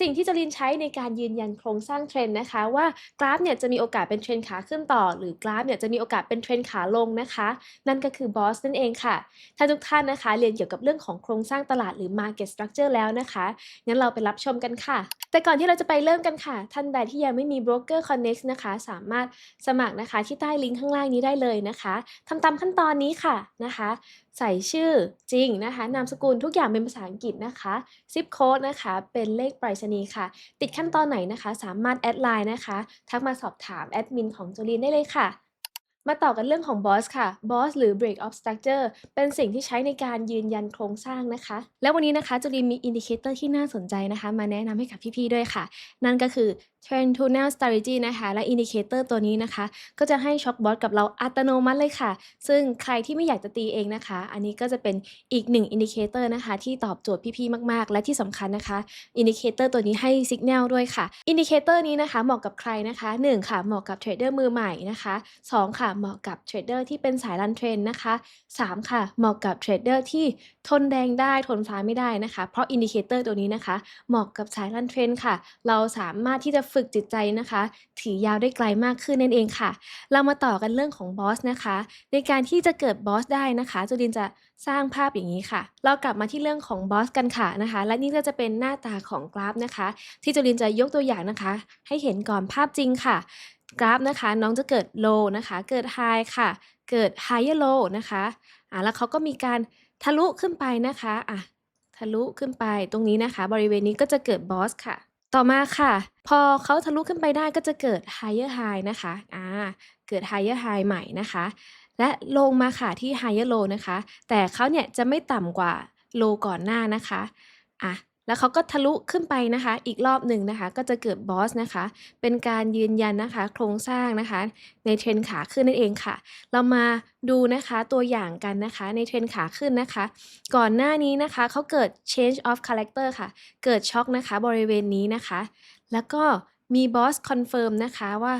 สิ่งที่จรินใช้ในการยืนยันโครงสร้างเทรนด์นะคะว่ากราฟเนี่ยจะมีโอกาสเป็นเทรนขาขึ้นต่อ หรือกราฟเนี่ยจะมีโอกาสเป็นเทรนขาลงนะคะ นั่นก็คือบอสนั่นเองค่ะ ถ้าทุกท่านนะคะ เรียนเกี่ยวกับเรื่องของโครงสร้างตลาดหรือ Market Structure แล้วนะคะงั้นเราไปรับชมกันค่ะ แต่ก่อนที่เราจะไปเริ่มกันค่ะ ท่านใดที่ยังไม่มี Broker Connect นะคะ สามารถสมัครนะคะที่ใต้ลิงก์ข้างล่างนี้ได้เลยนะคะทำตามขั้นตอนนี้ค่ะนะคะ ใส่ชื่อจริงนะคะ นามสกุลทุกอย่างเป็นภาษาอังกฤษนะคะซิปโค้ดนะคะ เป็นเลขไปรษณีย์ค่ะ ติดขั้นตอนไหนนะคะ สามารถแอดไลน์นะคะ ทักมาสอบถามแอดมินของโจลีนได้เลยค่ะ มาต่อกันเรื่องของ boss ค่ะ boss หรือ break of structure เป็นสิ่งที่ใช้ในการยืนยันโครงสร้างนะคะ แล้ววันนี้นะคะจุลินมีอินดิเคเตอร์ที่น่าสนใจนะคะ มาแนะนำให้กับพี่ๆด้วยค่ะ นั่นก็คือ trend tunnel strategy นะคะและอินดิเคเตอร์ตัวนี้นะคะ ก็จะให้ช็อคบอสกับเราอัตโนมัติเลยค่ะ ซึ่งใครที่ไม่อยากจะตีเองนะคะ อันนี้ก็จะเป็นอีกหนึ่งอินดิเคเตอร์นะคะ ที่ตอบโจทย์พี่ๆมาก ๆ และที่สำคัญนะคะอินดิเคเตอร์ตัวนี้ให้สัญญาณด้วยค่ะอินดิเคเตอร์นี้นะคะเหมาะกับใครนะคะ1ค่ะเหมาะกับเทรดเดอร์มือใหม่นะคะ2ค่ะเหมาะกับเทรดเดอร์ที่เป็นสายรันเทรนนะคะ3ค่ะเหมาะกับเทรดเดอร์ที่ทนแดงได้ทนฟ้าไม่ได้นะคะ เพราะอินดิเคเตอร์ตัวนี้นะคะ เหมาะกับสายรันเทรนค่ะ เราสามารถที่จะฝึกจิตใจนะคะ ถือยาวได้ไกลมากขึ้นนั่นเองค่ะ เรามาต่อกันเรื่องของบอสนะคะ ในการที่จะเกิดบอสได้นะคะจุลินจะสร้างภาพอย่างนี้ค่ะ เรากลับมาที่เรื่องของบอสกันค่ะนะคะ และนี่ก็จะเป็นหน้าตาของกราฟนะคะ ที่จุลินจะยกตัวอย่างนะคะ ให้เห็นก่อนภาพจริงค่ะ กราฟนะคะ น้องจะเกิด low นะคะ เกิด high ค่ะ เกิด higher low นะคะอ่าแล้วเขาก็มีการทะลุขึ้นไปนะคะอะทะลุขึ้นไปตรงนี้นะคะ บริเวณนี้ก็จะเกิดบอสค่ะ ต่อมาค่ะ พอเขาทะลุขึ้นไปได้ก็จะเกิด higher high นะคะอ่าเกิด higher high ใหม่นะคะ และลงมาค่ะที่ higher low นะคะ แต่เขาเนี่ยจะไม่ต่ำกว่า low ก่อนหน้านะคะอะ แล้วเขาก็ทะลุขึ้นไปนะคะ อีกรอบหนึ่งนะคะ ก็จะเกิดบอสนะคะ เป็นการยืนยันนะคะ โครงสร้างนะคะ ในเทรนขาขึ้นนั่นเองค่ะ เรามาดูนะคะตัวอย่างกันนะคะในเทรนขาขึ้นนะคะ ก่อนหน้านี้นะคะเขาเกิด change of character ค่ะ เกิดช็อคนะคะบริเวณนี้นะคะ แล้วก็มีบอสคอนเฟิร์มนะคะว่า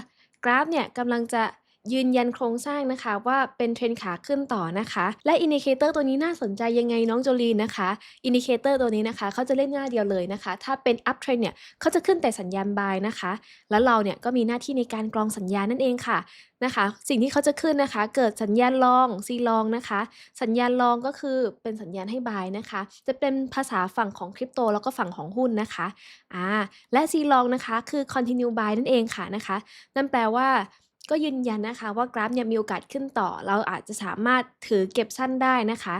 กราฟเนี่ยกำลังจะ ยืนยันโครงสร้างนะคะว่าเป็นเทรนขาขึ้นต่อนะคะ และอินดิเคเตอร์ตัวนี้น่าสนใจยังไงน้องโจลีนนะคะอินดิเคเตอร์ตัวนี้นะคะเขาจะเล่นง่าเดียวเลยนะคะ ถ้าเป็นอัพเทรนเนี่ยเขาจะขึ้นแต่สัญญาณบายนะคะ แล้วเราเนี่ยก็มีหน้าที่ในการกรองสัญญาณนั่นเองค่ะนะคะ สิ่งที่เขาจะขึ้นนะคะ เกิดสัญญาณลองซีลองนะคะ สัญญาณลองก็คือเป็นสัญญาณให้บายนะคะ จะเป็นภาษาฝั่งของคริปโตแล้วก็ฝั่งของหุ้นนะคะอ่าและซีลองนะคะคือ continue buy นั่นเองค่ะนะคะ นั่นแปลว่า ก็ยืนยันนะคะว่ากราฟเนี่ยมีโอกาสขึ้นต่อ เราอาจจะสามารถถือเก็บสั้นได้นะคะ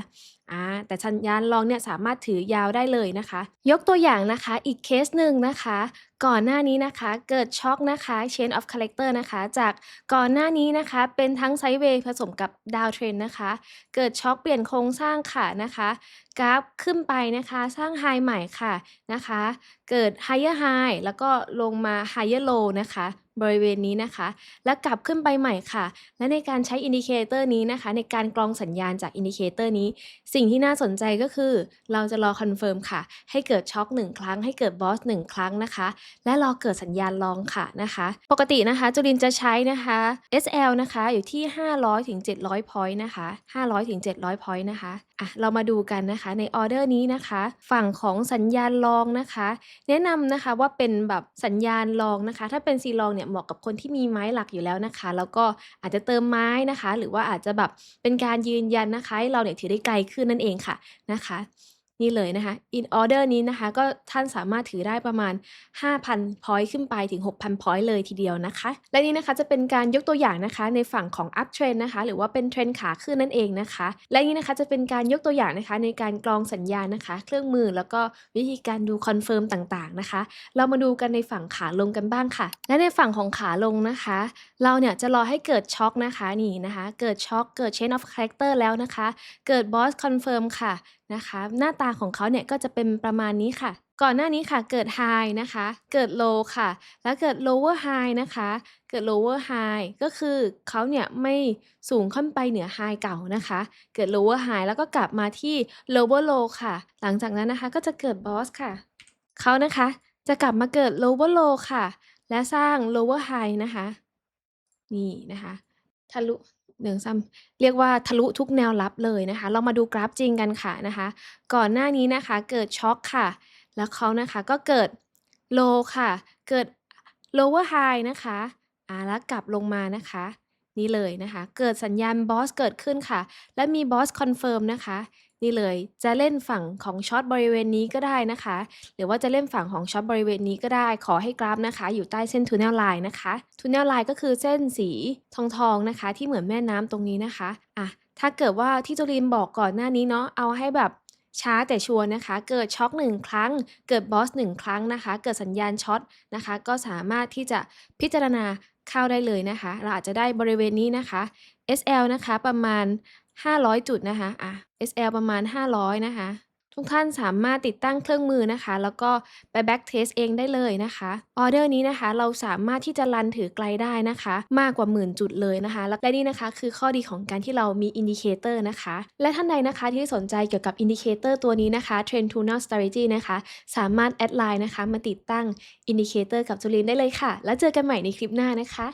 อ่าแต่สัญญาณลองเนี่ยสามารถถือยาวได้เลยนะคะ ยกตัวอย่างนะคะอีกเคสหนึ่งนะคะ ก่อนหน้านี้นะคะเกิดช็อคนะคะ chain of character นะคะ จากก่อนหน้านี้นะคะ เป็นทั้งไซด์เวย์ผสมกับดาวเทรนนะคะ เกิดช็อคเปลี่ยนโครงสร้างค่ะนะคะกราฟขึ้นไปนะคะสร้างไฮใหม่ค่ะนะคะ เกิด higher high แล้วก็ลงมา higher low นะคะ บริเวณนี้นะคะ แล้วกลับขึ้นไปใหม่ค่ะ และในการใช้อินดิเคเตอร์นี้นะคะ ในการกรองสัญญาณจากอินดิเคเตอร์นี้ สิ่งที่น่าสนใจก็คือ เราจะรอคอนเฟิร์มค่ะ ให้เกิดช็อค1 ครั้ง ให้เกิดบอส1ครั้งนะคะ และรอเกิดสัญญาณลองค่ะนะคะ ปกตินะคะจุลินจะใช้นะคะ SL นะคะอยู่ที่ 500ถึง700 point นะคะ500ถึง700 point นะคะอะเรามาดูกันนะคะในออเดอร์นี้นะคะ ฝั่งของสัญญาณลองนะคะ แนะนำนะคะว่าเป็นแบบสัญญาณลองนะคะ ถ้าเป็นซีลองเนี่ยเหมาะกับคนที่มีไม้หลักอยู่แล้วนะคะ แล้วก็อาจจะเติมไม้นะคะ หรือว่าอาจจะแบบเป็นการยืนยันนะคะให้เราเนี่ยถือได้ไกลขึ้นนั่นเองค่ะนะคะ นี่เลยนะคะ in order นี้นะคะก็ท่านสามารถถือได้ประมาณ 5,000 point ขึ้นไปถึง 6,000 point เลยทีเดียวนะคะ และนี่นะคะจะเป็นการยกตัวอย่างนะคะในฝั่งของ up trend นะคะ หรือว่าเป็นเทรนขาขึ้นนั่นเองนะคะ และนี่นะคะจะเป็นการยกตัวอย่างนะคะในการกรองสัญญาณนะคะ เครื่องมือแล้วก็วิธีการดูคอนเฟิร์มต่างๆนะคะ เรามาดูกันในฝั่งขาลงกันบ้างค่ะ และในฝั่งของขาลงนะคะ เราเนี่ยจะรอให้เกิดช็อคนะคะนี่นะคะ เกิดช็อคเกิด chain of character แล้วนะคะ เกิด boss confirm ค่ะนะคะ หน้าตาของเขาเนี่ยก็จะเป็นประมาณนี้ค่ะ ก่อนหน้านี้ค่ะเกิด high นะคะ เกิด low ค่ะ แล้วเกิด lower high นะคะ เกิด lower high ก็คือเขาเนี่ยไม่สูงขึ้นไปเหนือ high เก่านะคะ เกิด lower high แล้วก็กลับมาที่ lower low ค่ะ หลังจากนั้นนะคะก็จะเกิด boss ค่ะ เขานะคะจะกลับมาเกิด lower low ค่ะ และสร้าง lower high นะคะ นี่นะคะ ทะลุ หนึ่งซ้ำเรียกว่าทะลุทุกแนวรับเลยนะคะ เรามาดูกราฟจริงกันค่ะนะคะ ก่อนหน้านี้นะคะเกิดช็อคค่ะ แล้วเขานะคะก็เกิดโลค่ะ เกิด lower high นะคะอ่าแล้วกลับลงมานะคะ นี่เลยนะคะ เกิดสัญญาณบอสเกิดขึ้นค่ะ และมีบอสคอนเฟิร์มนะคะ นี่เลย จะเล่นฝั่งของช็อตบริเวณนี้ก็ได้นะคะ หรือว่าจะเล่นฝั่งของช็อตบริเวณนี้ก็ได้ ขอให้กราฟนะคะ อยู่ใต้เส้น tunnel line นะคะ tunnel line ก็คือเส้นสีทองๆนะคะ ที่เหมือนแม่น้ำตรงนี้นะคะอะถ้าเกิดว่าที่จุลินบอกก่อนหน้านี้เนาะเอาให้แบบช้าแต่ชัวร์นะคะ เกิดช็อก1ครั้ง เกิด boss 1ครั้งนะคะ เกิดสัญญาณช็อตนะคะ ก็สามารถที่จะพิจารณาเข้าได้เลยนะคะ เราอาจจะได้บริเวณนี้นะคะ SL นะคะประมาณ 500 จุดนะคะอะ SL ประมาณ 500 นะคะ ทุกท่านสามารถติดตั้งเครื่องมือนะคะ แล้วก็ไป back test เองได้เลยนะคะออเดอร์นี้นะคะเราสามารถที่จะรันถือไกลได้นะคะ มากกว่าหมื่นจุดเลยนะคะ และนี่นะคะคือข้อดีของการที่เรามีอินดิเคเตอร์นะคะ และท่านใดนะคะที่สนใจเกี่ยวกับอินดิเคเตอร์ตัวนี้นะคะ Trend Tunnel Strategy นะคะ สามารถแอดไลน์นะคะ มาติดตั้งอินดิเคเตอร์กับจุลินได้เลยค่ะ แล้วเจอกันใหม่ในคลิปหน้านะคะ